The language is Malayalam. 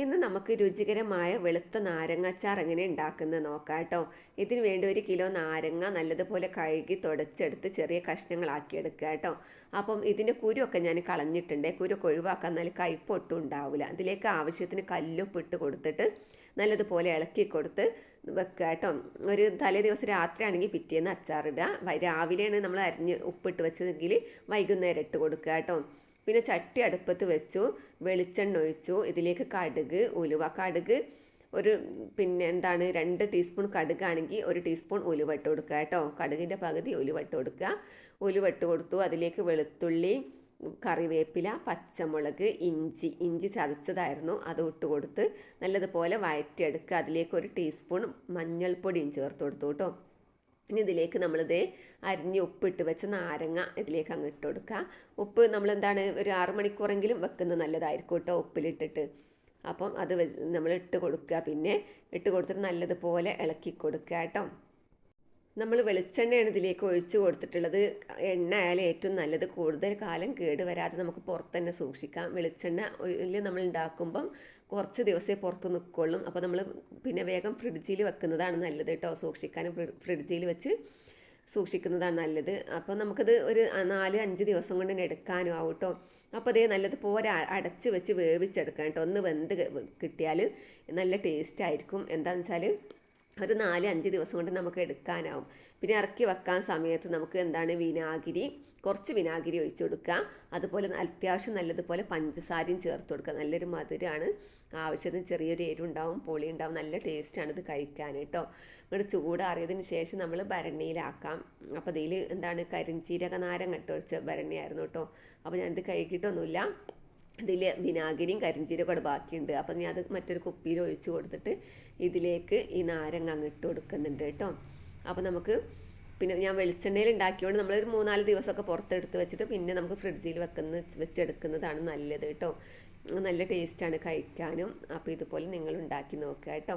ഇന്ന് നമുക്ക് രുചികരമായ വെളുത്ത നാരങ്ങാച്ചാർ എങ്ങനെ ഉണ്ടാക്കുന്നത് നോക്കാം കേട്ടോ. ഇതിന് വേണ്ടി ഒരു കിലോ നാരങ്ങ നല്ലതുപോലെ കഴുകി തുടച്ചെടുത്ത് ചെറിയ കഷ്ണങ്ങളാക്കി എടുക്കുക കേട്ടോ. അപ്പം ഇതിന്റെ കുരുവൊക്കെ ഞാൻ കളഞ്ഞിട്ടുണ്ട്. കുരുവൊക്കെ ഒഴിവാക്കാൻ നല്ല കയ്പൊട്ടും ഉണ്ടാവില്ല. അതിലേക്ക് ആവശ്യത്തിന് കല്ലുപ്പിട്ട് കൊടുത്തിട്ട് നല്ലതുപോലെ ഇളക്കി കൊടുത്ത് വെക്കുക കേട്ടോ. ഒരു തലേ ദിവസം രാത്രി ആണെങ്കിൽ പിറ്റേന്ന് അച്ചാറിടുക. രാവിലെയാണ് നമ്മൾ അരിഞ്ഞ് ഉപ്പിട്ട് വെച്ചതെങ്കിൽ വൈകുന്നേരം ഇട്ട് കൊടുക്കുക കേട്ടോ. പിന്നെ ചട്ടി അടുപ്പത്ത് വെച്ചു വെളിച്ചെണ്ണ ഒഴിച്ചു ഇതിലേക്ക് കടുക് ഉലുവ കടുക് ഒരു പിന്നെ എന്താണ് രണ്ട് ടീസ്പൂൺ കടുകാണെങ്കിൽ ഒരു ടീസ്പൂൺ ഉലുവ ഇട്ട് കൊടുക്കുക കേട്ടോ. കടുകിന്റെ പകുതി ഉലുവ ഇട്ട് കൊടുക്കുക. ഉലുവ ഇട്ട് കൊടുത്തു അതിലേക്ക് വെളുത്തുള്ളി കറിവേപ്പില പച്ചമുളക് ഇഞ്ചി. ഇഞ്ചി ചതച്ചതായിരുന്നു അത് ഇട്ട് കൊടുത്ത് നല്ലതുപോലെ വഴറ്റിയെടുക്കുക അതിലേക്ക് ഒരു ടീസ്പൂൺ മഞ്ഞൾപ്പൊടിയും ചേർത്ത് കൊടുത്തു കേട്ടോ. ഇനി ഇതിലേക്ക് നമ്മളിത് അരിഞ്ഞ് ഉപ്പിട്ട് വെച്ച നാരങ്ങ ഇതിലേക്ക് അങ്ങ് ഇട്ട് കൊടുക്കുക. ഉപ്പ് നമ്മളെന്താണ് ഒരു ആറ് മണിക്കൂറെങ്കിലും വെക്കുന്നത് നല്ലതായിരിക്കും കേട്ടോ ഉപ്പിലിട്ടിട്ട്. അപ്പം അത് നമ്മൾ ഇട്ട് കൊടുക്കുക. പിന്നെ ഇട്ട് കൊടുത്തിട്ട് നല്ലതുപോലെ ഇളക്കി കൊടുക്കുക കേട്ടോ. നമ്മൾ വെളിച്ചെണ്ണയാണ് ഇതിലേക്ക് ഒഴിച്ച് കൊടുത്തിട്ടുള്ളത്. എണ്ണ ആയാലും ഏറ്റവും നല്ലത്. കൂടുതൽ കാലം കേട് വരാതെ നമുക്ക് പുറത്ത് തന്നെ സൂക്ഷിക്കാം. വെളിച്ചെണ്ണ നമ്മൾ ഉണ്ടാക്കുമ്പം കുറച്ച് ദിവസമേ പുറത്ത് നിൽക്കുള്ളൂ അപ്പോൾ നമ്മൾ പിന്നെ വേഗം ഫ്രിഡ്ജിൽ വെക്കുന്നതാണ് നല്ലത് കേട്ടോ. സൂക്ഷിക്കാനും ഫ്രിഡ്ജിൽ വെച്ച് സൂക്ഷിക്കുന്നതാണ് നല്ലത്. അപ്പോൾ നമുക്കത് ഒരു നാല് അഞ്ച് ദിവസം കൊണ്ട് തന്നെ എടുക്കാനും ആവും കേട്ടോ. അപ്പോൾ അതേ നല്ലതുപോലെ അടച്ച് വെച്ച് വേവിച്ചെടുക്കാം കേട്ടോ. ഒന്ന് വെന്ത് കിട്ടിയാൽ നല്ല ടേസ്റ്റ് ആയിരിക്കും. എന്താണെന്ന് വെച്ചാൽ ഒരു നാല് അഞ്ച് ദിവസം കൊണ്ട് നമുക്ക് എടുക്കാനാവും. പിന്നെ ഇറക്കി വെക്കാൻ സമയത്ത് നമുക്ക് എന്താണ് വിനാഗിരി കുറച്ച് വിനാഗിരി ഒഴിച്ചു കൊടുക്കുക. അതുപോലെ അത്യാവശ്യം നല്ലതുപോലെ പഞ്ചസാരയും ചേർത്ത് കൊടുക്കുക. നല്ലൊരു മധുരമാണ് ആവശ്യത്തിന് ചെറിയൊരു എരിവുണ്ടാവും പുളി ഉണ്ടാവും നല്ല ടേസ്റ്റാണ് ഇത് കഴിക്കാൻ കേട്ടോ. ഇവിടെ ചൂടാറിയതിന് ശേഷം നമ്മൾ ഭരണിയിലാക്കാം. അപ്പോൾ ഇതിൽ എന്താണ് കരിഞ്ചീരക നാരം വെച്ച ഭരണിയായിരുന്നു കേട്ടോ. അപ്പോൾ ഞാനിത് കഴുകിയിട്ടൊന്നുമില്ല. ഇതിൽ വിനാഗിരിയും കരിഞ്ചീരകം കൂടെ ബാക്കിയുണ്ട്. അപ്പം ഞാൻ അത് മറ്റൊരു കുപ്പിയിൽ ഒഴിച്ച് കൊടുത്തിട്ട് ഇതിലേക്ക് ഈ നാരങ്ങ അങ്ങ് ഇട്ട് കൊടുക്കുന്നുണ്ട് കേട്ടോ. അപ്പോൾ നമുക്ക് പിന്നെ ഞാൻ വെളിച്ചെണ്ണയിൽ ഉണ്ടാക്കിയോണ്ട് നമ്മളൊരു മൂന്നാൽ ദിവസമൊക്കെ പുറത്തെടുത്ത് വെച്ചിട്ട് പിന്നെ നമുക്ക് ഫ്രിഡ്ജിൽ വെക്കുന്ന വെച്ചെടുക്കുന്നതാണ് നല്ലത് കേട്ടോ. നല്ല ടേസ്റ്റാണ് കഴിക്കാനും. അപ്പോൾ ഇതുപോലെ നിങ്ങൾ ഉണ്ടാക്കി നോക്കുക കേട്ടോ.